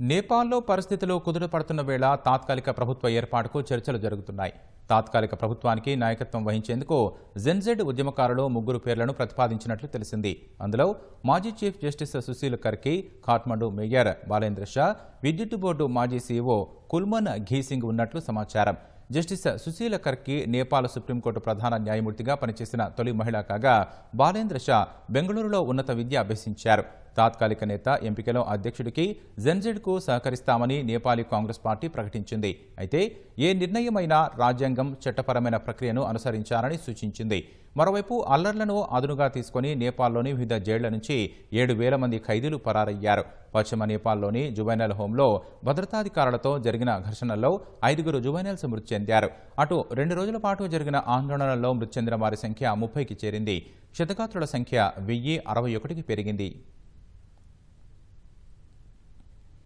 నేపాల్లో పరిస్థితులు కుదుటపడుతున్న వేళ తాత్కాలిక ప్రభుత్వ ఏర్పాటుకు చర్చలు జరుగుతున్నాయి. తాత్కాలిక ప్రభుత్వానికి నాయకత్వం వహించేందుకు జెన్జెడ్ ఉద్యమకారులు ముగ్గురు పేర్లను ప్రతిపాదించినట్లు తెలిసింది. అందులో మాజీ chief justice Sushil Karki Kathmandu mayor Balendra Shah విద్యుత్ బోర్డు మాజీ సీఈఓ కుల్మన్ ఘీసింగ్ ఉన్నట్లు సమాచారం. Justice Sushila Karki Nepal supreme court ప్రధాన న్యాయమూర్తిగా పనిచేసిన తొలి మహిళ కాగా బాలేంద్ర షా బెంగళూరులో ఉన్నత విద్య అభ్యసించారు. తాత్కాలిక నేత ఎంపికలో అధ్యక్షుడికి జెన్జెడ్కు సహకరిస్తామని నేపాలీ కాంగ్రెస్ పార్టీ ప్రకటించింది. అయితే ఏ నిర్ణయమైనా రాజ్యాంగం చట్టపరమైన ప్రక్రియను అనుసరించాలని సూచించింది. మరోవైపు అల్లర్లను అదునుగా తీసుకుని నేపాల్లోని వివిధ జైళ్ళ నుంచి ఏడు వేల మంది ఖైదీలు పరారయ్యారు. పశ్చిమ నేపాల్లోని జువైనల్ హోంలో భద్రతాధికారులతో జరిగిన ఘర్షణల్లో ఐదుగురు జువైనల్స్ మృతి చెందారు. అటు రెండు రోజుల పాటు జరిగిన ఆందోళనల్లో మృతి చెందిన వారి సంఖ్య ముప్పైకి చేరింది. క్షతగాత్రుల సంఖ్య వెయ్యి అరవై ఒకటికి పెరిగింది.